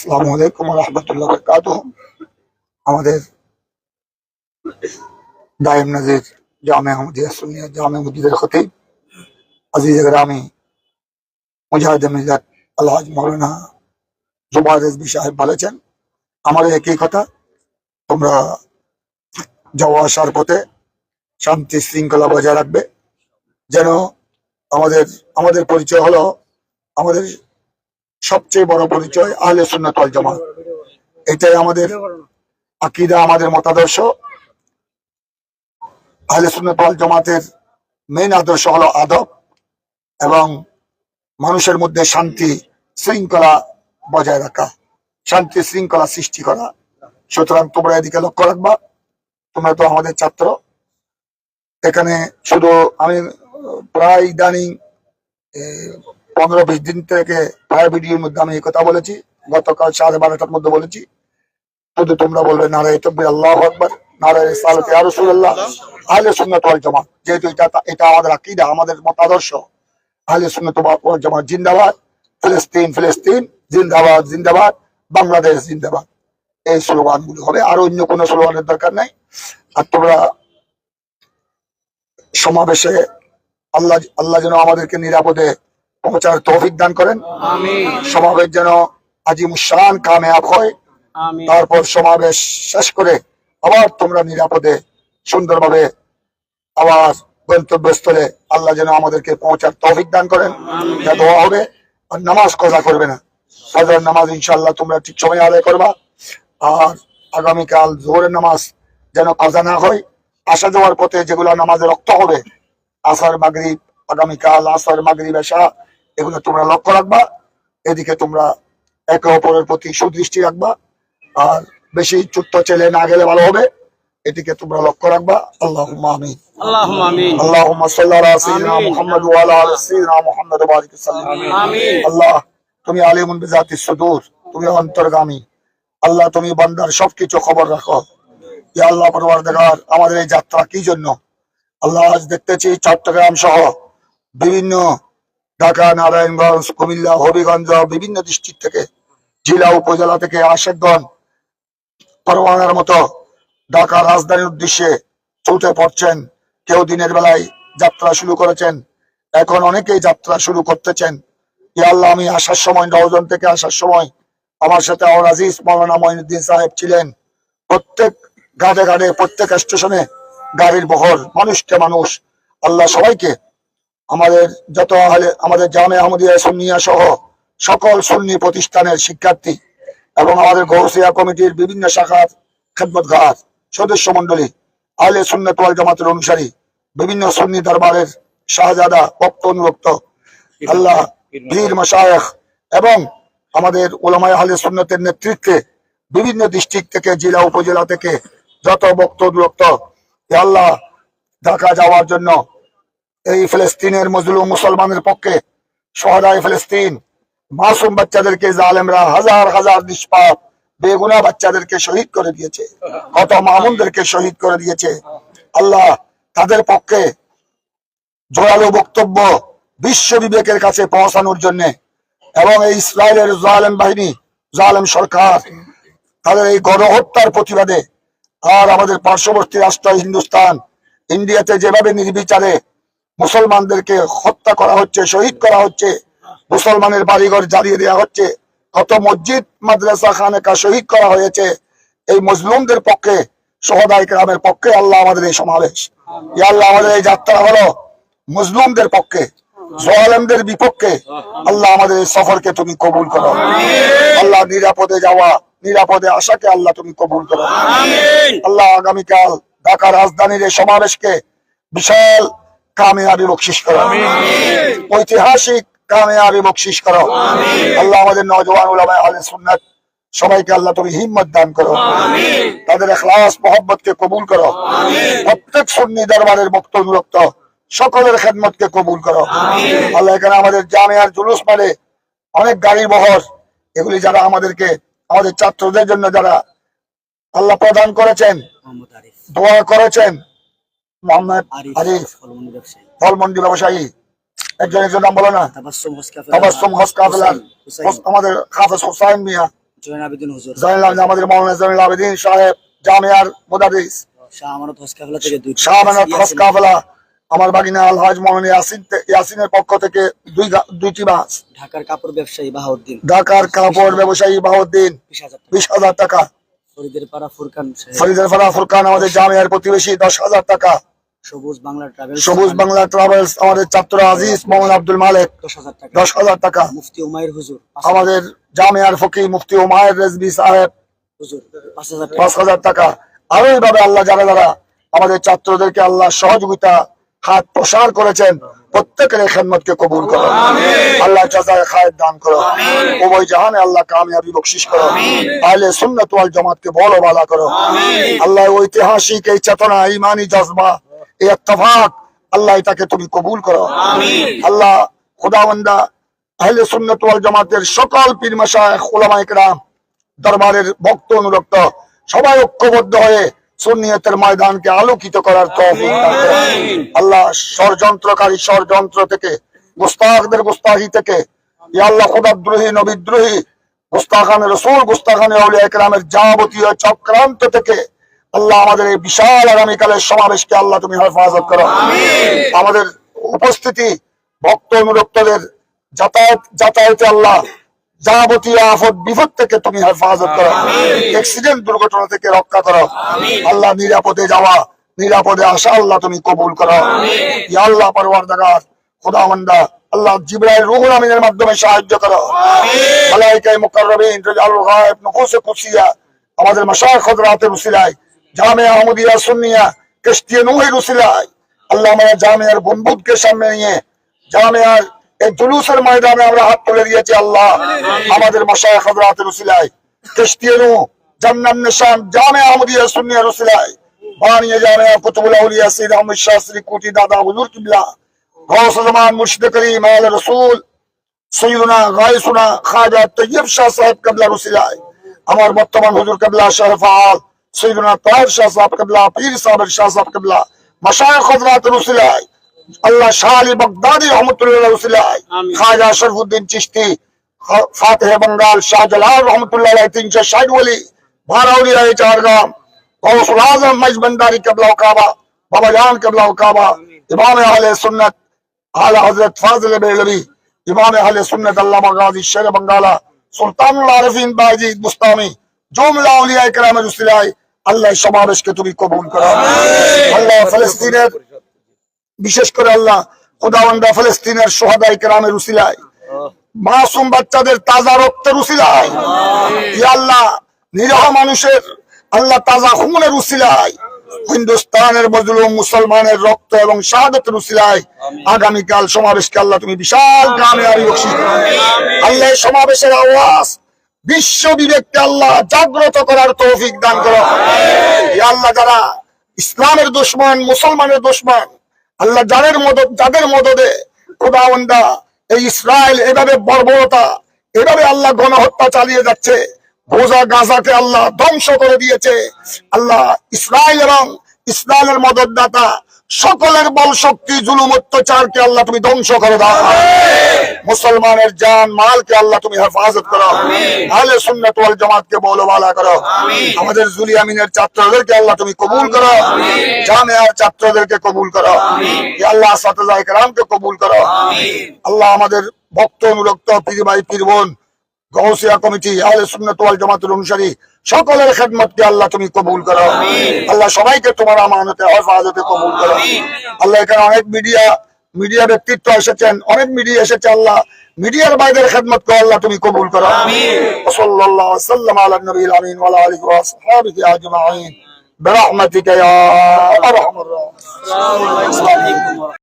আসসালামু আলাইকুম রহমতুল্লাহ বরকাত আমাদের দায়েম নাজির জামে আহমদিয়া সুনিয়া জামে মসজিদের খতিব আজিজ গ্রামী মুজাহিদ মিল্লাত আলহাজ মৌলানা জুবাদ রেজবি সাহেব বলেছেন আমাদের একই কথা, তোমরা যাওয়া আসার পথে শান্তি শৃঙ্খলা বজায় রাখবে। যেন আমাদের আমাদের পরিচয় হলো আমাদের সবচেয়ে বড় পরিচয় আহলে সুন্নাত ওয়াল জামাত। এটাই আমাদের আকিদা, আমাদের মতাদর্শ। আহলে সুন্নাত ওয়াল জামাতের মেইন আদর্শ হলো আদব এবং মানুষের মধ্যে শান্তি শৃঙ্খলা বজায় রাখা, শান্তি শৃঙ্খলা সৃষ্টি করা। সুতরাং তোমরা এদিকে লক্ষ্য রাখবা। তোমরা তো আমাদের ছাত্র। এখানে শুধু আমি, প্রায় ইদানিং পনেরো বিশ দিন থেকে প্রায় ভিডিওর মধ্যে আমি এই কথা বলেছি। গতকাল সাড়ে বারোটার মধ্যে বলেছি। শুধু তোমরা বলবে নারায় তকবির, আল্লাহ আকবর, নারায় সালতে আর রসুল্লাহ আহলে সুন্নাত ওয়াল জামাত। যেহেতু এটা এটা আমাদের আকিদা, আমাদের মতাদর্শ। আহলে সুন্নাত ওয়াল জামাত জিন্দাবাদ, ফিলিস্তিন ফিলিস্তিন, জিন্দাবাদ জিন্দাবাদ, বাংলাদেশ জিন্দাবাদ। এই স্লোগানগুলো হবে। আর অন্য কোনো স্লোগানের দরকার নাই। আর তোমরা সমাবেশে আল্লাহ আল্লাহ যেন আমাদেরকে নিরাপদে পৌঁছার তৌফিক দান করেন। সমাবেশ যেন আজিমুসান কামেয়াব হয়। তারপর সমাবেশ শেষ করে আবার তোমরা নিরাপদে সুন্দরভাবে আবার গন্তব্যস্থলে আল্লাহ যেন আমাদেরকে পৌঁছার তৌফিক দান করেন। যা দোয়া হবে আর নামাজ কজা করবে না। ফজর নামাজ ইনশাল্লাহ তোমরা ঠিক সময় আদায় করবা। আর আগামীকাল জোহরের নামাজ যেন কজা না হয়। আসা যাওয়ার পথে যেগুলো নামাজে রক্ত হবে আসার মাগরিব আগামীকাল আসার মাগরিব এসা এগুলো তোমরা লক্ষ্য রাখবা। এদিকে তোমরা একে অপরের প্রতি সুদৃষ্টি রাখবা। আর বেশি চুত্ত ছেলে না গেলে ভালো হবে। এদিকে তোমরা লক্ষ্য রাখবা। আল্লাহ আমিন। আল্লাহ তুমি আলিমুন সুদূর। তুমি অন্তর্গামী। আল্লাহ তুমি বান্দার সবকিছু খবর রাখো। আল্লাহ আমাদের এই যাত্রা কি জন্য? আল্লাহ আজ দেখতেছি চট্টগ্রাম সহ বিভিন্ন ঢাকা, নারায়ণগঞ্জ, কুমিল্লা, হবিগঞ্জ বিভিন্ন ডিস্ট্রিক্ট থেকে, জেলা, উপজেলা থেকে আশেকগঞ্জ পরোয়ানার মতো ঢাকা রাজধানীর উদ্দেশ্যে চলতে পড়ছেন। কেউ দিনের বেলায় যাত্রা শুরু করেছেন। এখন অনেকেই যাত্রা শুরু করতেছেন। আল্লাহ, আমি আসার সময় নওজন থেকে আসার সময় আমার সাথে আওর আজিজ মৌলানা মঈনুদ্দিন সাহেব ছিলেন। প্রত্যেক ঘাটে ঘাটে, প্রত্যেক স্টেশনে গাড়ির বহর, মানুষকে মানুষ, আল্লাহ সবাইকে আমাদের যত আমাদের জামে আহমদিয়া, সুন্নিয়া সহ সকল সুন্নি প্রতিষ্ঠানের শিক্ষার্থী এবং আমাদের গৌসিয়া কমিটির বিভিন্ন শাখার খেদমতগার সদস্য মন্ডলী আহলে সুন্নত জামাতের অনুসারী, বিভিন্ন সুন্নি দরবারের শাহজাদা, ভক্ত অনুরক্ত আল্লাহ বীর মশায়েখ এবং আমাদের ওলামায় আহলে সুন্নতের নেতৃত্বে বিভিন্ন ডিস্ট্রিক্ট থেকে, জেলা, উপজেলা থেকে যত ভক্ত অনুরক্ত আল্লাহ ঢাকা যাওয়ার জন্য এই ফিলিস্তিনের মজলুম মুসলমানের পক্ষে সহদায় ফিলিস্তিন, মাসুম বাচ্চাদেরকে জালেমরা হাজার হাজার নিষ্পাপ, বেগুনা বাচ্চাদেরকে শহীদ করে দিয়েছে, কত মামুনদেরকে শহীদ করে দিয়েছে। আল্লাহ তাদের পক্ষে জোরালো বক্তব্য বিশ্ব বিবেকের কাছে পৌঁছানোর জন্য এবং এই ইসরায়েলের জালেম বাহিনী, জালেম সরকার, তাদের এই গণহত্যার প্রতিবাদে আর আমাদের পার্শ্ববর্তী রাষ্ট্র হিন্দুস্তান, ইন্ডিয়াতে যেভাবে নির্বিচারে মুসলমানদেরকে হত্যা করা হচ্ছে শহীদ করা হচ্ছে মুসলমানের বাড়িঘর জ্বালিয়ে দেওয়া হচ্ছে। কত মসজিদ মাদ্রাসা খানেকা শহীদ করা হয়েছে। এই মজলুমদের পক্ষে সহদায় গ্রামের পক্ষে আল্লাহ আমাদের এই সমাবেশ। আল্লাহ আমাদের এই যাত্রা হলো মুসলিমদের পক্ষে জোয়ালেমদের বিপক্ষে আল্লাহ আমাদের এই সফরকে তুমি কবুল করো। আল্লাহ নিরাপদে যাওয়া নিরাপদে আসাকে আল্লাহ তুমি কবুল করো। আল্লাহ আগামীকাল ঢাকা রাজধানীর এই সমাবেশকে বিশাল কামিয়াবি বকশিস করো। ঐতিহাসিক কামিয়াবি বকশিস করো। আল্লাহ আমাদের নজওয়ান উলামায়ে সুন্নাত সবাইকে আল্লাহ তুমি হিম্মত দান করো। তাদের এখলাস মোহব্বতকে কবুল করো। প্রত্যেক সুন্নি দরবারের বক্তব্য অনুরক্ত সকলের খেদমতকে কবুল করো। আল্লাহ এখানে আমাদের জামিয়ার জুলুস মানে অনেক গাড়ি বহর এগুলি যারা আমাদেরকে আমাদের ছাত্রদের জন্য যারা আল্লাহ প্রদান করেছেন মোহাম্মদ দোয়া করেছেন মোহাম্মদ আরিফ ফলমন্ডি ব্যবসায়ী। ফলমন্ডি ব্যবসায়ী। একজন একজন নাম বলো না? তাবাসসুম তাবাসসুম আমাদের হাফেজ হোসাইন মিয়া। জয়ন আবেদিন হুজুর। যে আমাদের জামিল আবেদিন সাহেব জামিয়ার মুদারিস শাহ আমানত হসকাফলা থেকে দুই শাহ আমার বাগিনা আলহাজ ইয়াসিন ইয়াসিনের পক্ষ থেকে দুই দুইটি বাস ঢাকার কাপড় ব্যবসায়ী বাহাউদ্দিন। ঢাকার কাপড় ব্যবসায়ী টাকা। বিশ হাজার টাকা। ফরিদের পাড়া ফুরকান সাহেব, ফরিদের ফারা ফুরকান আমাদের জামিয়ার প্রতিবেশী দশ হাজার টাকা। সবুজ বাংলা ট্রাভেল সবুজ বাংলা ট্রাভেলস আমাদের ছাত্র আজিজ মোহাম্মদ আব্দুল মালেক দশ হাজার টাকা। দশ হাজার টাকা। মুফতি উমায়ের হুজুর আমাদের জামিয়ার ফকি মুফতি ওমায়ের রেজবি সাহেব হুজুর পাঁচ হাজার টাকা। পাঁচ হাজার টাকা। আরও এইভাবে আল্লাহ যারা যারা আমাদের ছাত্রদেরকে আল্লাহ সহযোগিতা হাত প্রসার করেছেন। প্রত্যেকের খেদমতকে কবুল করো। আল্লাহ চাচায় খায়ের দান করো। উভয় জাহানে আল্লাহ কামিয়াবি বকশিস করো। আহলে সুন্নাত ওয়াল জামাতকে বড় বালা করো। আল্লাহ ঐতিহাসিক এই চেতনা ইমানি জজবা এই ইত্তেফাক আল্লাহ এটাকে তুমি কবুল করো। আল্লাহ খুদাবন্দা আহলে সুন্নাত ওয়াল জামাতের সকল পীর মাশায়েখ উলামা ইকরাম দরবারের ভক্ত অনুরক্ত সবাই ঐক্যবদ্ধ হয়ে সুন্নিয়তের ময়দানকে আলোকিত করার আল্লাহ ষড়যন্ত্রকারী ষড়যন্ত্র থেকে গুস্তাখদের গুস্তাহি থেকে আল্লাহ খোদাদ্রোহী নবিদ্রোহী গুস্তাখান রসুল গুস্তাখান একরামের যাবতীয় চক্রান্ত থেকে আল্লাহ আমাদের এই বিশাল আগামীকালের সমাবেশকে আল্লাহ তুমি হেফাজত করো। আমাদের উপস্থিতি ভক্ত অনুরক্তদের যাতায়াত যাতায়াতে আল্লাহ যাবতীয় আফত বিপদ থেকে তুমি হেফাজত করো। অ্যাক্সিডেন্ট দুর্ঘটনা থেকে রক্ষা করো। আল্লাহ নিরাপদে যাওয়া নিরাপদে আসা আল্লাহ তুমি কবুল করো। ইয়া আল্লাহ পরওয়ারদাগার খোদাওয়ান্দা আল্লাহ জিব্রাইল রুহুল আমিনের মাধ্যমে সাহায্য করো। মালাইকায়ে মুকাররবিন রিজালুল গায়ব নুফুসে কুদসিয়া আমাদের মাশায়েখ হযরতের উসিলায় জামিয়া আহমদিয়া সুন্নিয়া কিশতিয়া নূহের উসিলায় আল্লাহ আমাদের জামিয়ার গম্বুজকে সামনে নিয়ে জামিয়ার এই জুলুসের ময়দানে আমরা হাত তুলে দিয়েছি আল্লাহ। আমাদের মাশায়েখ হযরতের উসিলায় কিশতিয়া নূহ জান্নাত নিশান জামিয়া আহমদিয়া সুন্নিয়া উসিলায় বানিয়ে জামিয়া কুতুবুল আউলিয়া সৈয়দ আহমদ শাস্ত্রী কোটি দাদা হুজুর কিবলা গৌস জামান মুর্শিদ করিম আল রসুল সৈয়দনা গায়সুনা খাজা তৈয়ব শাহ সাহেব কাবলা রসিলায় আমার বর্তমান হুজুর কাবলা শাহ ফাল সৈয়দনা তাহের শাহ সাহেব কাবলা পীর সাহেবের শাহ সাহেব কাবলা মাশায়েখ হযরত রসিলায় আল্লাহ শাহ আলী বাগদাদি রহমতুল্লাহ রসিলায় খাজা শরফুদ্দিন চিশতি ফাতেহ বঙ্গাল শাহজালাল রহমতুল্লাহ আলাইহি তিনশো ষাট ওলি ভারাউলিয়া চারগাম গৌসুল আজম মজবন্দারি কাবলা কাবা বাবা জান কাবলা কাবা ইমাম আহলে সুন্নাত আলা হযরত ফাজিল বেলবি ইমাম আহলে সুন্নাত আল্লামা গাজী শের বাঙ্গালা সুলতানুল আরিফিন বাজি মুস্তামি জুমলা আউলিয়া ইকরামের উসিলায় আল্লাহ সমাবেশকে তুমি কবুল করো আল্লাহ ফিলিস্তিনের বিশেষ করে আল্লাহ খুদাওয়ান্দা ফিলিস্তিনের সোহাদা ইকরামের উসিলায়। মাসুম বাচ্চাদের তাজা রক্তের উসিলায়। আল্লাহ। নিরহ মানুষের আল্লাহ তাজা খুনের উসিলায়। হিন্দুস্তানের মজলুম মুসলমানের রক্ত এবং শাহাদতের উসিলায় আগামীকাল সমাবেশকে আল্লাহ তুমি বিশাল গ্রামে করো। আল্লাহ সমাবেশের আওয়াজ বিশ্ব বিবেককে আল্লাহ জাগ্রত করার তৌফিক দান করো। আল্লাহ যারা ইসলামের দুশ্মন মুসলমানের দুশ্মন আল্লাহ যাদের মদত, যাদের মদদে খোদাবন্দা এই ইসরায়েল এভাবে বর্বরতা, এভাবে আল্লাহ গণহত্যা চালিয়ে যাচ্ছে ভোজা গাজাকে আল্লাহ ধ্বংস করে দিয়েছে। আল্লাহ ইসরায়েল এবং ইসরায়েলের মদতদাতা সকলের বল শক্তি জুলুম অত্যাচারকে আল্লাহ তুমি ধ্বংস করে দাও। মুসলমানের জান মালকে আল্লাহ তুমি হেফাজত করো। আহলে সুন্নাত ওয়াল জামাতকে বলবালা করো। আমাদের জুলিয়ামিনের ছাত্রদেরকে আল্লাহ তুমি কবুল করো। জামিয়ার ছাত্রদেরকে কবুল করো। আল্লাহ সাতাজাই কেরামকে কবুল করো। আল্লাহ আমাদের ভক্ত অনুরক্ত পীর ভাই পীর বোন গৌসিয়া কমিটি আহলে সুন্নাত ওয়াল জামাতের অনুসারী সকলের খেদমতকে আল্লাহ তুমি কবুল করো আল্লাহ সবাইকে তোমার আমানতে হেফাজতে কবুল করো আল্লাহ এখানে অনেক মিডিয়া মিডিয়া ব্যক্তিত্ব এসেছেন অনেক মিডিয়া এসেছে আল্লাহ মিডিয়ার বাইরের খেদমত কো আল্লাহ তুমি কবুল করো সাল্লাল্লাহু সাল্লাম আলা নবীল আমিন ওয়া আলা আলিহি ওয়া আসহাবিহি আজমাইন برحمتك يا ارحم الراحمين আসসালামু আলাইকুম ওয়া